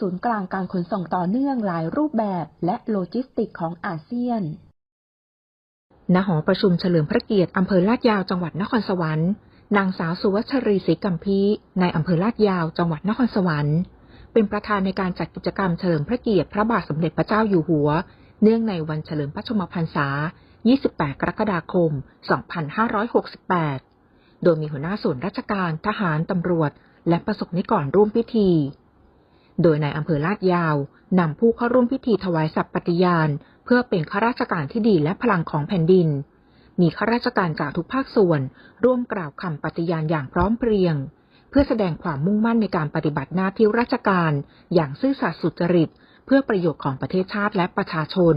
ศูนย์กลางการขนส่งต่อเนื่องหลายรูปแบบและโลจิสติกของอาเซียน ณ หอประชุมเฉลิมพระเกียรติอำเภอลาดยาวจังหวัดนครสวรรค์ นางสาวสุวัชรีศรีกัมพีในอำเภอลาดยาวจังหวัดนครสวรรค์ เป็นประธานในการจัดกิจกรรมเฉลิมพระเกียรติพระบาทสมเด็จพระเจ้าอยู่หัว เนื่องในวันเฉลิมพระชมพรรษา 28 กรกฎาคม 2568 โดยมีหัวหน้าส่วนราชการทหารตำรวจ และประสบนิกรร่วมพิธี โดยในอำเภอลาดยาวนำผู้เข้าร่วมพิธีถวายสัตย์ปฏิญาณ เพื่อเป็นข้าราชการที่ดีและพลังของแผ่นดิน มีข้าราชการจากทุกภาคส่วน ร่วมกล่าวคำปฏิญาณอย่างพร้อมเพรียง เพื่อแสดงความมุ่งมั่นในการปฏิบัติหน้าที่ราชการ อย่างซื่อสัตย์สุจริต เพื่อประโยชน์ของประเทศชาติและประชาชน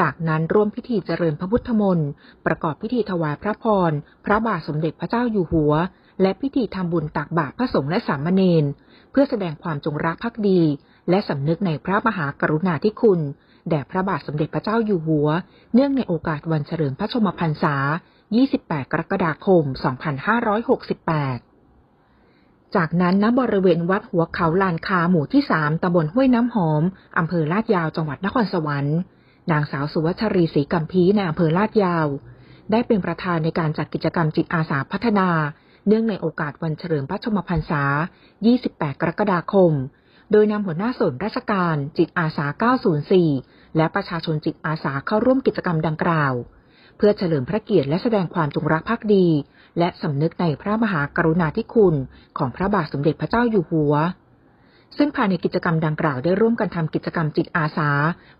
จากนั้นร่วมพิธีเจริญพระพุทธมนต์ประกอบพิธีถวายพระพร พระบาทสมเด็จพระเจ้าอยู่หัว และพิธีทำบุญตักบาตรพระสงฆ์และสามเณร เพื่อแสดงความจงรักภักดี และสำนึกในพระมหากรุณาธิคุณ แด่พระบาทสมเด็จพระเจ้าอยู่หัว เนื่องในโอกาสวันเฉลิมพระชมพรรษา 28 กรกฎาคม 2568 จากนั้นณบริเวณวัดหัวเขาลานคาหมู่ที่ 3ตำบลห้วยน้ำหอม อำเภอลาดยาว จังหวัดนครสวรรค์ นางสาวสุวัชรีศรีกัมพีในอำเภอลาดยาว ได้เป็นประธานในการจัดกิจกรรมจิตอาสาพัฒนา เนื่องในโอกาสวันเฉลิมพระชมพรรษา 28 กรกฎาคม โดยนำหัวหน้าส่วนราชการจิตอาสา 904 และประชาชนจิตอาสาเข้าร่วมกิจกรรมดังกล่าว เพื่อเฉลิมพระเกียรติและแสดงความจงรักภักดี และสำนึกในพระมหากรุณาธิคุณของพระบาทสมเด็จพระเจ้าอยู่หัวซึ่งภายในกิจกรรมดังกล่าวได้ร่วมกันทำกิจกรรมจิตอาสา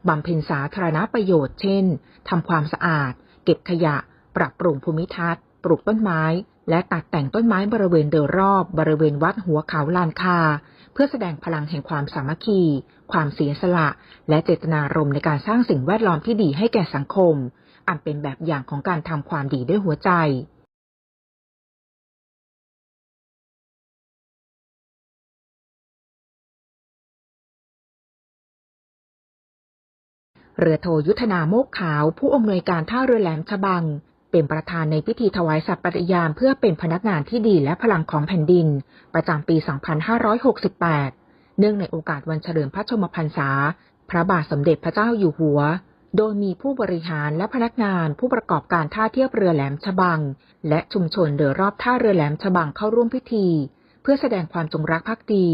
บำเพ็ญสาธารณประโยชน์ เช่น ทำความสะอาด เก็บขยะ ปรับปรุงภูมิทัศน์ ปลูกต้นไม้ และตัดแต่งต้นไม้บริเวณโดยรอบบริเวณวัดหัวเขาลานคา เพื่อแสดงพลังแห่งความสามัคคี ความเสียสละ และเจตนารมณ์ในการสร้างสิ่งแวดล้อมที่ดีให้แก่สังคม อันเป็นแบบอย่างของการทำความดีด้วยหัวใจเรือโทยุทธนาโมกขาว ผู้อำนวยการท่าเรือแหลมฉบัง เป็นประธานในพิธีถวายสัตย์ปฏิญาณเพื่อเป็นพนักงานที่ดีและพลังของแผ่นดิน ประจำปี 2568 เนื่องในโอกาสวันเฉลิมพระชมพรรษา พระบาทสมเด็จพระเจ้าอยู่หัว โดยมีผู้บริหารและพนักงานผู้ประกอบการท่าเทียบเรือแหลมฉบัง และชุมชนโดยรอบท่าเรือแหลมฉบังเข้าร่วมพิธี เพื่อแสดงความจงรักภักดี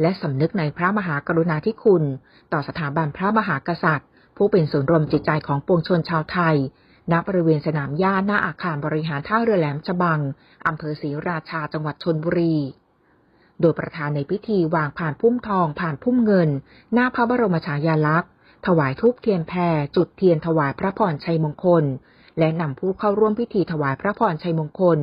และสำนึกในพระมหากรุณาธิคุณ ต่อสถาบันพระมหากษัตริย์ ผู้เป็นศูนย์รวมจิตใจของปวงชนชาวไทย ณบริเวณสนามหญ้าหน้าอาคารบริหารท่าเรือแหลมฉบัง อำเภอศรีราชาจังหวัดชนบุรี โดยประธานในพิธีวางผ่านพุ่มทองผ่านพุ่มเงิน หน้าพระบรมฉายาลักษณ์ ถวายทูปเทียนแพรจุดเทียนถวายพระพรชัยมงคล และนำผู้เข้าร่วมพิธีถวายพระพรชัยมงคล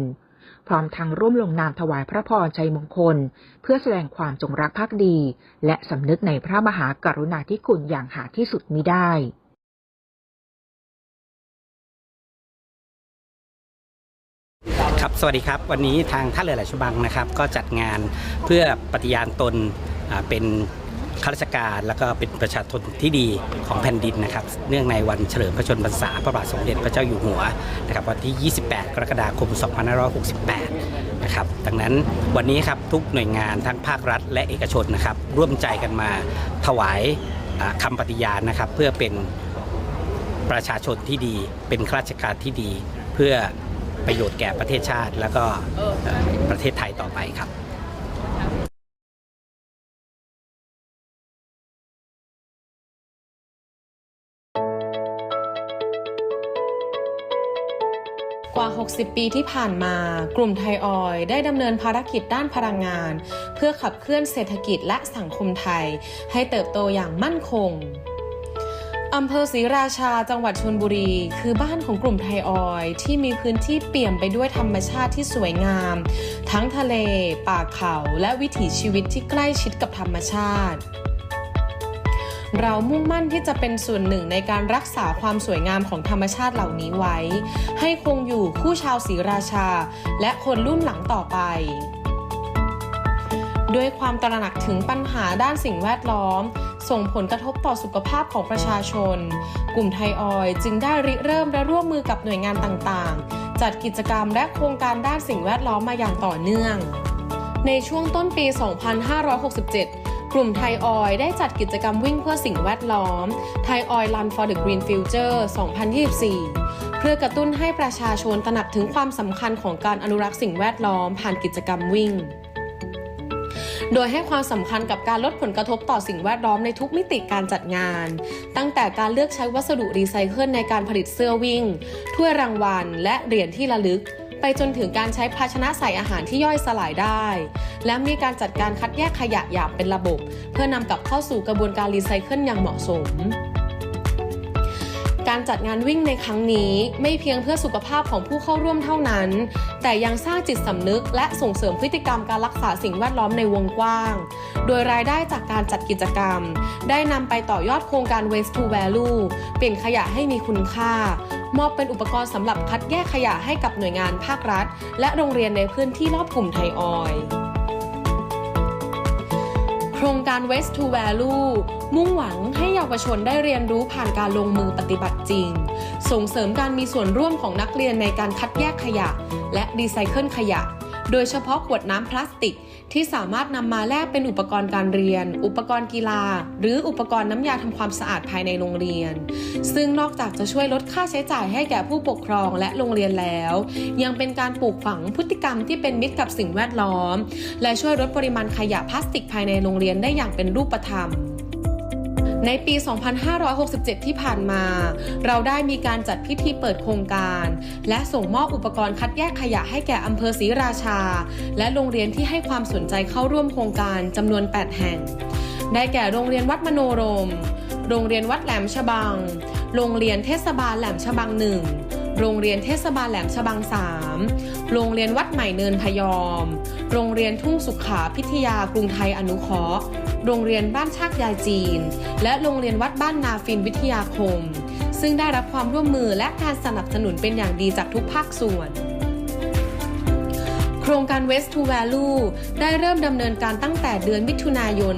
พร้อมทั้งร่วมลงนามถวายพระพรชัยมงคล เพื่อแสดงความจงรักภักดี และสำนึกในพระมหากรุณาธิคุณอย่างหาที่สุดมิได้ ครับสวัสดีครับ วันนี้ทางท่าเรือแหลมฉบังนะครับ ก็จัดงานเพื่อปฏิญาณตนเป็นข้าราชการแล้วก็เป็นประชาชนที่ดีของแผ่นดินนะครับ เนื่องในวันเฉลิมพระชนมพรรษาพระบาทสมเด็จพระเจ้าอยู่หัวนะครับวันที่ 28 กรกฎาคม 2568 นะครับ ดังนั้นวันนี้ครับทุกหน่วยงานทั้งภาครัฐและเอกชนนะครับ ร่วมใจกันมาถวายอ่าคำปฏิญาณนะครับ เพื่อเป็นประชาชนที่ดี เป็นข้าราชการที่ดี เพื่อ ประโยชน์แก่ประเทศชาติ แล้วก็ประเทศไทยต่อไปครับกว่า 60 ปีที่ผ่านมา กลุ่มไทยออยได้ดำเนินภารกิจด้านพลังงาน เพื่อขับเคลื่อนเศรษฐกิจและสังคมไทย ให้เติบโตอย่างมั่นคง อำเภอศรีราชาจังหวัดชลบุรี คือบ้านของกลุ่มไทยออยที่มีพื้นที่เปี่ยมไปด้วยธรรมชาติที่สวยงาม ทั้งทะเล ป่าเขาและวิถีชีวิตที่ใกล้ชิดกับธรรมชาติ เรามุ่งมั่นที่จะเป็นส่วนหนึ่งในการรักษาความสวยงามของธรรมชาติเหล่านี้ไว้ ให้คงอยู่คู่ชาวศรีราชา และคนรุ่นหลังต่อไปด้วยความตระหนักถึงปัญหาด้านสิ่งแวดล้อม ส่งผลกระทบต่อสุขภาพของประชาชน กลุ่มไทยออยจึงได้ริเริ่มและร่วมมือกับหน่วยงานต่างๆ จัดกิจกรรมและโครงการด้านสิ่งแวดล้อมมาอย่างต่อเนื่อง ในช่วงต้นปี 2567กลุ่มไทยออยได้จัดกิจกรรมวิ่งเพื่อสิ่งแวดล้อมไทยออยล์ Run for the Green Future 2024 เพื่อกระตุ้นให้ประชาชนตระหนักถึงความสำคัญของการอนุรักษ์สิ่งแวดล้อมผ่านกิจกรรมวิ่ง โดยให้ความสำคัญกับการลดผลกระทบต่อสิ่งแวดล้อมในทุกมิติการจัดงาน ตั้งแต่การเลือกใช้วัสดุรีไซเคิลในการผลิตเสื้อวิ่ง ถ้วยรางวัล และเหรียญที่ระลึก ไปจนถึงการใช้ภาชนะใส่อาหารที่ย่อยสลายได้ และมีการจัดการคัดแยกขยะอย่างเป็นระบบ เพื่อนำกลับเข้าสู่กระบวนการรีไซเคิลอย่างเหมาะสม การจัดงานวิ่งในครั้งนี้ไม่เพียงเพื่อสุขภาพของผู้เข้าร่วมเท่านั้น แต่ยังสร้างจิตสำนึกและส่งเสริมพฤติกรรมการรักษาสิ่งแวดล้อมในวงกว้าง โดยรายได้จากการจัดกิจกรรม ได้นำไปต่อยอดโครงการ Waste to Value เปลี่ยนขยะให้มีคุณค่ามอบเป็นอุปกรณ์สำหรับคัดแยกขยะให้กับหน่วยงานภาครัฐ และโรงเรียนในพื้นที่รอบกลุ่มไทยออย ครงการ Waste to Value มุ่งหวังให้เยาวชนได้เรียนรู้ผ่านการลงมือปฏิบัติจริง ส่งเสริมการมีส่วนร่วมของนักเรียนในการคัดแยกขยะ และรีไซเคิลขยะ โดยเฉพาะขวดน้ำพลาส ที่สามารถนำมาแลกเป็นอุปกรณ์การเรียน อุปกรณ์กีฬา หรืออุปกรณ์น้ำยาทำความสะอาดภายในโรงเรียน ซึ่งนอกจากจะช่วยลดค่าใช้จ่ายให้แก่ผู้ปกครองและโรงเรียนแล้ว ยังเป็นการปลูกฝังพฤติกรรมที่เป็นมิตรกับสิ่งแวดล้อม และช่วยลดปริมาณขยะพลาสติกภายในโรงเรียนได้อย่างเป็นรูปธรรม ในปี 2567 ที่ผ่านมา เราได้มีการจัดพิธีเปิดโครงการ และส่งมอบอุปกรณ์คัดแยกขยะให้แก่อำเภอศรีราชา และโรงเรียนที่ให้ความสนใจเข้าร่วมโครงการจำนวน 8 แห่ง ได้แก่โรงเรียนวัดมโนรม โรงเรียนวัดแหลมฉบัง โรงเรียนเทศบาลแหลมฉบังหนึ่งโรงเรียนเทศบาลแหลมฉบัง3โรงเรียนวัดใหม่เนินพยอม โรงเรียนทุ่งสุขาพิทยากรุงไทยอนุเคราะห์ โรงเรียนบ้านชากยายจีน และโรงเรียนวัดบ้านนาฟินวิทยาคม ซึ่งได้รับความร่วมมือและการสนับสนุนเป็นอย่างดีจากทุกภาคส่วนโครงการ West to Value ได้เริ่มดำเนินการตั้งแต่เดือนมิถุนายน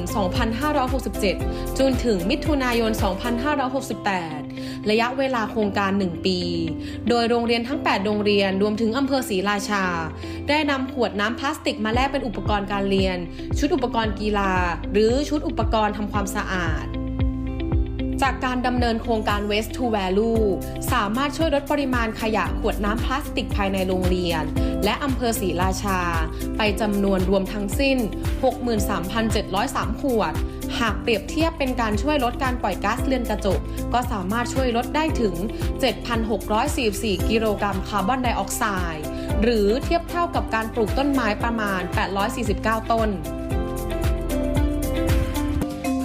2567 จนถึงมิถุนายน 2568 ระยะเวลาโครงการ 1 ปี โดยโรงเรียนทั้ง 8 โรงเรียนรวมถึงอำเภอศรีราชา ได้นำขวดน้ำพลาสติกมาแลกเป็นอุปกรณ์การเรียน ชุดอุปกรณ์กีฬา หรือชุดอุปกรณ์ทำความสะอาดจากการดำเนินโครงการ Waste to Value สามารถช่วยลดปริมาณขยะขวดน้ำพลาสติกภายในโรงเรียน และอำเภอศรีราชา ไปจำนวนรวมทั้งสิ้น 63,703 ขวด หากเปรียบเทียบเป็นการช่วยลดการปล่อยก๊าซเรือนกระจก ก็สามารถช่วยลดได้ถึง 7,644 กิโลกรัมคาร์บอนไดออกไซด์ หรือเทียบเท่ากับการปลูกต้นไม้ประมาณ 849 ต้น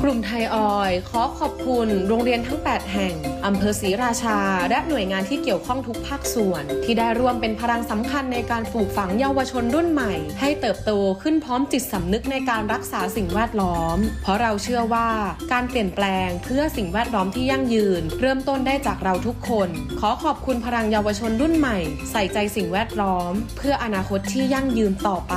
ลุ่มไทยออยขอขอบคุณ โรงเรียนทั้ง 8 แห่ง อำเภอศรีราชา และหน่วยงานที่เกี่ยวข้องทุกภาคส่วน ที่ได้ร่วมเป็นพลังสำคัญในการปลูกฝังเยาวชนรุ่นใหม่ ให้เติบโตขึ้นพร้อมจิตสำนึกในการรักษาสิ่งแวดล้อม เพราะเราเชื่อว่าการเปลี่ยนแปลงเพื่อสิ่งแวดล้อมที่ยั่งยืน เริ่มต้นได้จากเราทุกคน ขอขอบคุณพลังเยาวชนรุ่นใหม่ ใส่ใจสิ่งแวดล้อม เพื่ออนาคตที่ยั่งยืนต่อไป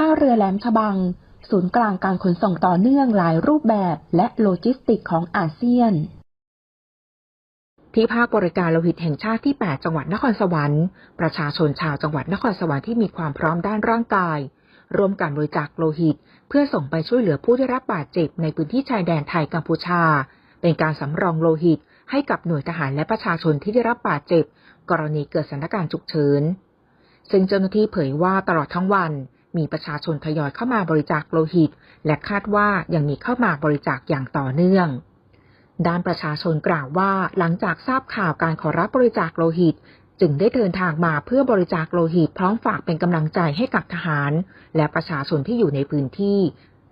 ท่าเรือแหลมฉบัง ศูนย์กลางการขนส่งต่อเนื่องหลายรูปแบบและโลจิสติกของอาเซียน ที่ภาคบริการโลหิตแห่งชาติที่ 8 จังหวัดนครสวรรค์ ประชาชนชาวจังหวัดนครสวรรค์ที่มีความพร้อมด้านร่างกาย ร่วมกันบริจาคโลหิต เพื่อส่งไปช่วยเหลือผู้ได้รับบาดเจ็บในพื้นที่ชายแดนไทยกัมพูชา เป็นการสำรองโลหิตให้กับหน่วยทหารและประชาชนที่ได้รับบาดเจ็บ กรณีเกิดสถานการณ์ฉุกเฉิน ซึ่งเจ้าหน้าที่เผยว่าตลอดทั้งวัน มีประชาชนทยอยเข้ามาบริจาคโลหิต และคาดว่ายังมีเข้ามาบริจาคอย่างต่อเนื่อง ด้านประชาชนกล่าวว่าหลังจากทราบข่าวการขอรับบริจาคโลหิต จึงได้เดินทางมาเพื่อบริจาคโลหิต พร้อมฝากเป็นกำลังใจให้กับทหาร และประชาชนที่อยู่ในพื้นที่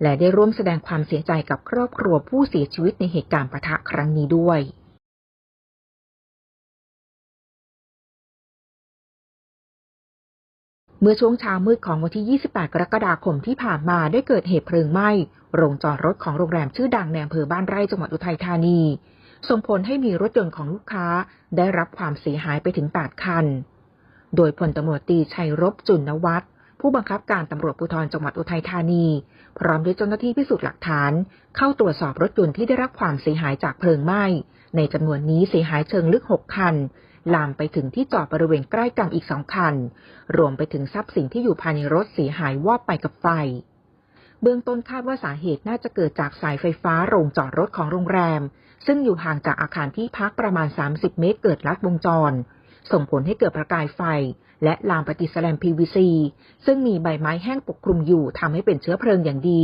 และได้ร่วมแสดงความเสียใจกับครอบครัวผู้เสียชีวิตในเหตุการณ์ปะทะครั้งนี้ด้วย เมื่อช่วงเช้ามืดของวันที่ 28 กรกฎาคมที่ผ่านมาได้เกิดเหตุเพลิงไหม้ โรงจอดรถของโรงแรมชื่อดังในอำเภอบ้านไร่จังหวัดอุทัยธานี ส่งผลให้มีรถยนต์ของลูกค้าได้รับความเสียหายไปถึง 8 คัน โดยพลตำรวจตีชัยรบจุนวัฒน์ผู้บังคับการตำรวจภูธรจังหวัดอุทัยธานี พร้อมด้วยเจ้าหน้าที่พิสูจน์หลักฐาน เข้าตรวจสอบรถยนต์ที่ได้รับความเสียหายจากเพลิงไหม้ ในจำนวนนี้เสียหายเชิงลึก 6 คัน ลามไปถึงที่จอดบริเวณใกล้กันอีกสองคัน รวมไปถึงทรัพย์สินที่อยู่ภายในรถเสียหายวอดไปกับไฟ เบื้องต้นคาดว่าสาเหตุน่าจะเกิดจากสายไฟฟ้าโรงจอดรถของโรงแรม ซึ่งอยู่ห่างจากอาคารที่พักประมาณ 30 เมตรเกิดลัดวงจร ส่งผลให้เกิดประกายไฟ และลามปฏิสแลม PVC ซึ่งมีใบไม้แห้งปกคลุมอยู่ทำให้เป็นเชื้อเพลิงอย่างดี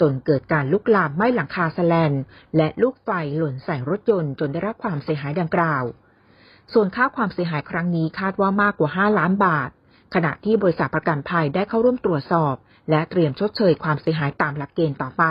จนเกิดการลุกลามไหม้หลังคาสแลน และลูกไฟหล่นใส่รถยนต์จนได้รับความเสียหายดังกล่าว ส่วนค่าความเสียหายครั้งนี้คาดว่ามากกว่า 5 ล้านบาท ขณะที่บริษัทประกันภัยได้เข้าร่วมตรวจสอบ และเตรียมชดเชยความเสียหายตามหลักเกณฑ์ต่อไป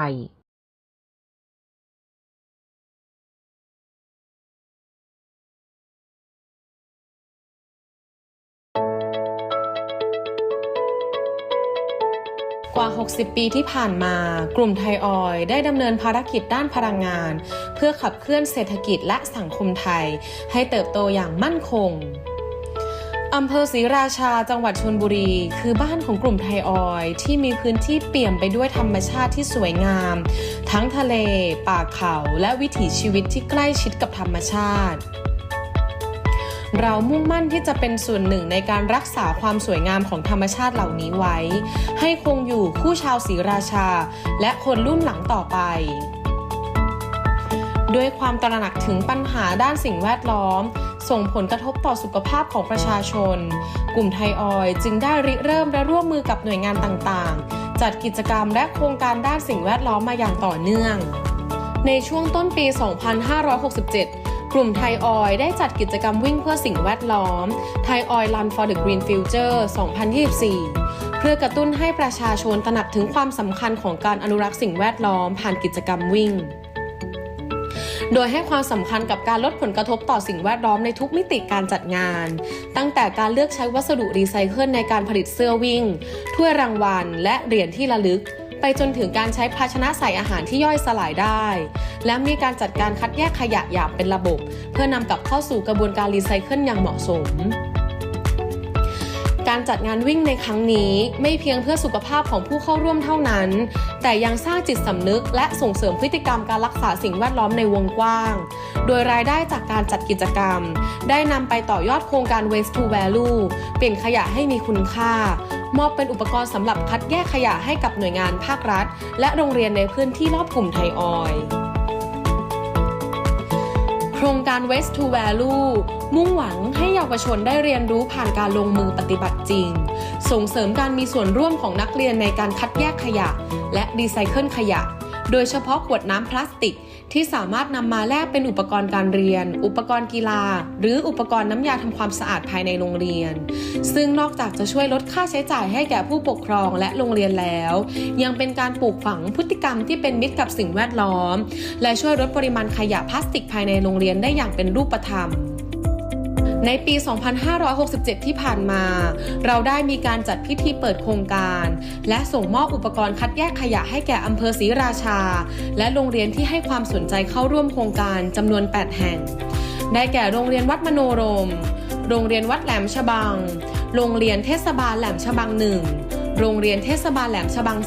กว่า 60 ปีที่ผ่านมา กลุ่มไทยออยได้ดำเนินภารกิจด้านพลังงาน เพื่อขับเคลื่อนเศรษฐกิจและสังคมไทย ให้เติบโตอย่างมั่นคงอำเภอศรีราชาจังหวัดชลบุรี คือบ้านของกลุ่มไทยออยที่มีพื้นที่เปี่ยมไปด้วยธรรมชาติที่สวยงาม ทั้งทะเล ป่าเขาและวิถีชีวิตที่ใกล้ชิดกับธรรมชาติ เรามุ่งมั่นที่จะเป็นส่วนหนึ่งในการรักษาความสวยงามของธรรมชาติเหล่านี้ไว้ ให้คงอยู่คู่ชาวศรีราชา และคนรุ่นหลังต่อไปด้วยความตระหนักถึงปัญหาด้านสิ่งแวดล้อม ส่งผลกระทบต่อสุขภาพของประชาชน กลุ่มไทยออยจึงได้ริเริ่มและร่วมมือกับหน่วยงานต่างๆ จัดกิจกรรมและโครงการด้านสิ่งแวดล้อมมาอย่างต่อเนื่อง ในช่วงต้นปี 2567 กลุ่มไทยออยได้จัดกิจกรรมวิ่งเพื่อสิ่งแวดล้อมไทยออยล์ Run for the Green Future 2024 เพื่อกระตุ้นให้ประชาชนตระหนักถึงความสำคัญของการอนุรักษ์สิ่งแวดล้อม ผ่านกิจกรรมวิ่ง โดยให้ความสำคัญกับการลดผลกระทบต่อสิ่งแวดล้อมในทุกมิติการจัดงาน ตั้งแต่การเลือกใช้วัสดุรีไซเคิลในการผลิตเสื้อวิ่ง ถ้วยรางวัล และเหรียญที่ระลึก ไปจนถึงการใช้ภาชนะใส่อาหารที่ย่อยสลายได้ และมีการจัดการคัดแยกขยะอย่างเป็นระบบ เพื่อนำกลับเข้าสู่กระบวนการรีไซเคิลอย่างเหมาะสมการจัดงานวิ่งในครั้งนี้ไม่เพียงเพื่อสุขภาพของผู้เข้าร่วมเท่านั้น แต่ยังสร้างจิตสำนึกและส่งเสริมพฤติกรรมการรักษาสิ่งแวดล้อมในวงกว้าง โดยรายได้จากการจัดกิจกรรม ได้นำไปต่อยอดโครงการ Waste to Value เปลี่ยนขยะให้มีคุณค่า มอบเป็นอุปกรณ์สำหรับคัดแยกขยะให้กับหน่วยงานภาครัฐ และโรงเรียนในพื้นที่รอบกลุ่มไทยออยโครงการ Waste to Value มุ่งหวังให้เยาวชนได้เรียนรู้ผ่านการลงมือปฏิบัติจริง ส่งเสริมการมีส่วนร่วมของนักเรียนในการคัดแยกขยะ และรีไซเคิลขยะ โดยเฉพาะขวดน้ำพลาสติก ที่สามารถนำมาแลกเป็นอุปกรณ์การเรียน อุปกรณ์กีฬา หรืออุปกรณ์น้ำยาทำความสะอาดภายในโรงเรียน ซึ่งนอกจากจะช่วยลดค่าใช้จ่ายให้แก่ผู้ปกครองและโรงเรียนแล้ว ยังเป็นการปลูกฝังพฤติกรรมที่เป็นมิตรกับสิ่งแวดล้อม และช่วยลดปริมาณขยะพลาสติกภายในโรงเรียนได้อย่างเป็นรูปธรรม ในปี 2567 ที่ผ่านมา เราได้มีการจัดพิธีเปิดโครงการ และส่งมอบอุปกรณ์คัดแยกขยะให้แก่อำเภอศรีราชา และโรงเรียนที่ให้ความสนใจเข้าร่วมโครงการจำนวน 8 แห่ง ได้แก่โรงเรียนวัดมโนรม โรงเรียนวัดแหลมฉบัง โรงเรียนเทศบาลแหลมฉบังหนึ่งโรงเรียนเทศบาลแหลมฉบัง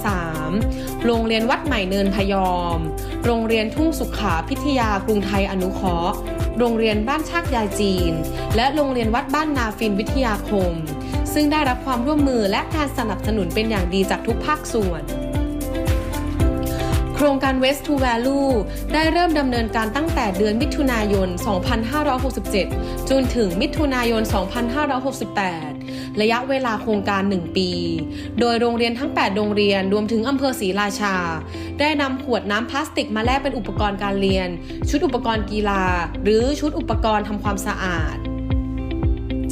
3 โรงเรียนวัดใหม่เนินพยอม โรงเรียนทุ่งสุขาพิทยากรุงไทยอนุเคราะห์ โรงเรียนบ้านชากยายจีน และโรงเรียนวัดบ้านนาฟินวิทยาคม ซึ่งได้รับความร่วมมือและการสนับสนุนเป็นอย่างดีจากทุกภาคส่วน โครงการ West to Value ได้เริ่มดำเนินการตั้งแต่เดือนมิถุนายน 2567 จนถึงมิถุนายน 2568 ระยะเวลาโครงการ 1 ปี โดยโรงเรียนทั้ง 8 โรงเรียนรวมถึงอำเภอศรีราชา ได้นำขวดน้ำพลาสติกมาแลกเป็นอุปกรณ์การเรียน ชุดอุปกรณ์กีฬา หรือชุดอุปกรณ์ทำความสะอาด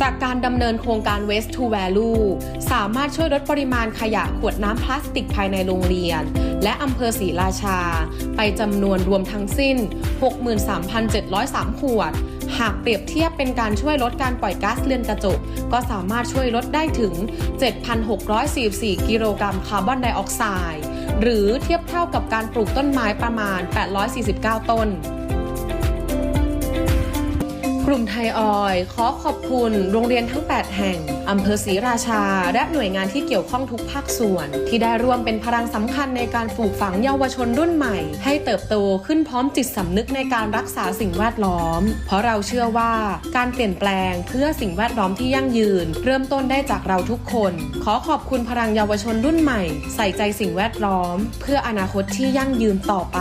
จากการดำเนินโครงการ Waste to Value สามารถช่วยลดปริมาณขยะขวดน้ำพลาสติกภายในโรงเรียน และอำเภอศรีราชา ไปจำนวนรวมทั้งสิ้น 63,703 ขวด หากเปรียบเทียบเป็นการช่วยลดการปล่อยก๊าซเรือนกระจก ก็สามารถช่วยลดได้ถึง 7,644 กิโลกรัมคาร์บอนไดออกไซด์หรือเทียบเท่ากับการปลูกต้นไม้ประมาณ 849 ต้น กลุ่มไทยออยขอขอบคุณโรงเรียนทั้ง 8 แห่ง อำเภอศรีราชา และหน่วยงานที่เกี่ยวข้องทุกภาคส่วน ที่ได้ร่วมเป็นพลังสำคัญในการปลูกฝังเยาวชนรุ่นใหม่ ให้เติบโตขึ้นพร้อมจิตสำนึกในการรักษาสิ่งแวดล้อม เพราะเราเชื่อว่าการเปลี่ยนแปลงเพื่อสิ่งแวดล้อมที่ยั่งยืน เริ่มต้นได้จากเราทุกคน ขอขอบคุณพลังเยาวชนรุ่นใหม่ ใส่ใจสิ่งแวดล้อม เพื่ออนาคตที่ยั่งยืนต่อไป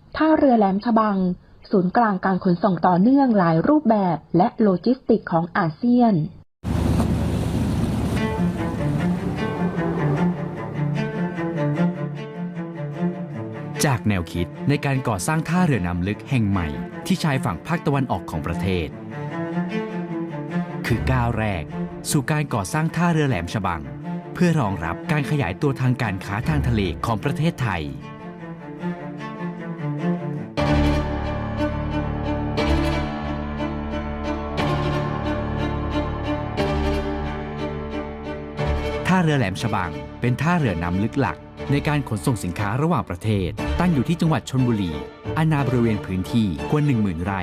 ท่าเรือแหลมฉบัง ศูนย์กลางการขนส่งต่อเนื่องหลายรูปแบบและโลจิสติกของอาเซียนจากแนวคิดในการก่อสร้างท่าเรือน้ำลึกแห่งใหม่ ที่ชายฝั่งภาคตะวันออกของประเทศ คือก้าวแรก สู่การก่อสร้างท่าเรือแหลมฉบัง เพื่อรองรับการขยายตัวทางการค้าทางทะเลของประเทศไทย เรือแหลมฉบัง เป็นท่าเรือน้ำลึกหลัก ในการขนส่งสินค้าระหว่างประเทศ ตั้งอยู่ที่จังหวัดชนบุรี อาณาบริเวณพื้นที่กว่า10,000 ไร่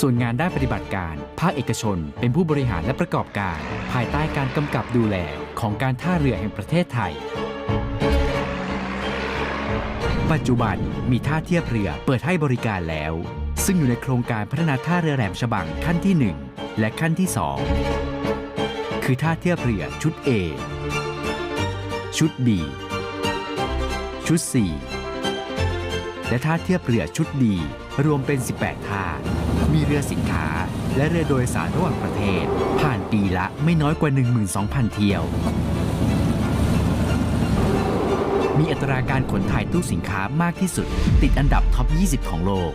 ส่วนงานด้านปฏิบัติการ ภาคเอกชน เป็นผู้บริหารและประกอบการ ภายใต้การกำกับดูแลของการท่าเรือแห่งประเทศไทย ปัจจุบันมีท่าเทียบเรือเปิดให้บริการแล้ว ซึ่งอยู่ในโครงการพัฒนาท่าเรือแหลมฉบังขั้นที่ 1 และขั้นที่ 2 คือท่าเทียบเรือชุด A ชุด B ชุด C และท่าเทียบเรือชุด D รวมเป็น 18 ท่า มีเรือสินค้า และเรือโดยสารระหว่างประเทศ ผ่านปีละไม่น้อยกว่า 12,000 เที่ยว มีอัตราการขนถ่ายตู้สินค้ามากที่สุด ติดอันดับท็อป 20 ของโลก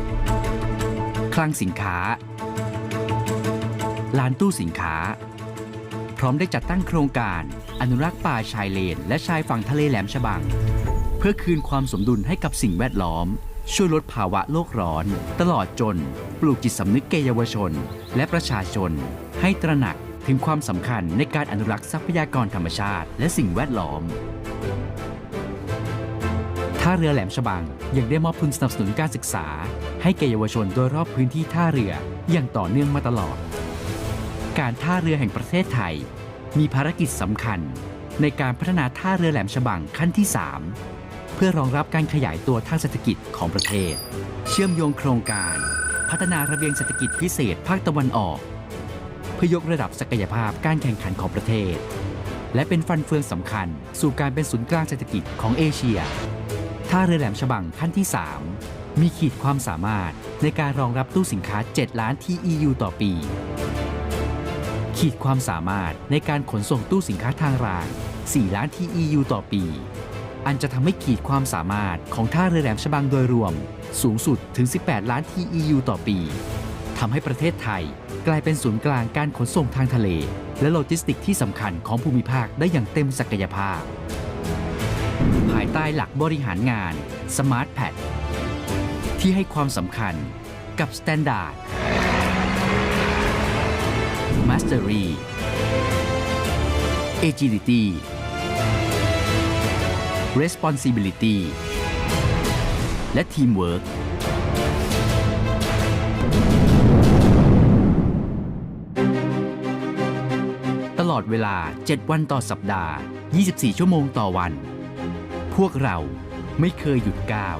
คลังสินค้า ลานตู้สินค้า พร้อมได้จัดตั้งโครงการ อนุรักษ์ป่าชายเลน และชายฝั่งทะเลแหลมฉบัง เพื่อคืนความสมดุลให้กับสิ่งแวดล้อม ช่วยลดภาวะโลกร้อน ตลอดจน ปลูกจิตสำนึกแก่เยาวชน และประชาชน ให้ตระหนักถึงความสำคัญในการอนุรักษ์ทรัพยากรธรรมชาติ และสิ่งแวดล้อมท่าเรือแหลมฉบังยังได้มอบทุนสนับสนุนการศึกษา ให้แก่เยาวชนโดยรอบพื้นที่ท่าเรืออย่างต่อเนื่องมาตลอด การท่าเรือแห่งประเทศไทย มีภารกิจสำคัญ ในการพัฒนาท่าเรือแหลมฉบังขั้นที่ 3 เพื่อรองรับการขยายตัวทางเศรษฐกิจของประเทศ เชื่อมโยงโครงการ พัฒนาระเบียงเศรษฐกิจพิเศษภาคตะวันออก เพื่อยกระดับศักยภาพการแข่งขันของประเทศ และเป็นฟันเฟืองสำคัญ สู่การเป็นศูนย์กลางเศรษฐกิจของเอเชียท่าเรือแหลมฉบังขั้นที่ 3 มีขีดความสามารถในการรองรับตู้สินค้า 7 ล้าน TEU ต่อปี ขีดความสามารถในการขนส่งตู้สินค้าทางราง 4 ล้าน TEU ต่อปี อันจะทำให้ขีดความสามารถของท่าเรือแหลมฉบังโดยรวม สูงสุดถึง 18 ล้าน TEU ต่อปีทำให้ประเทศไทยกลายเป็นศูนย์กลางการขนส่งทางทะเล และโลจิสติกที่สำคัญของภูมิภาคได้อย่างเต็มศักยภาพ ภายใต้หลักบริหารงาน Smart p a d ที่ให้ความสำคัญกับ Standard Mastery Agility Responsibility และ Teamwork ตลอดเวลา 7 วันต่อสัปดาห์ 24 ชั่วโมงต่อวัน พวกเราไม่เคยหยุดก้าว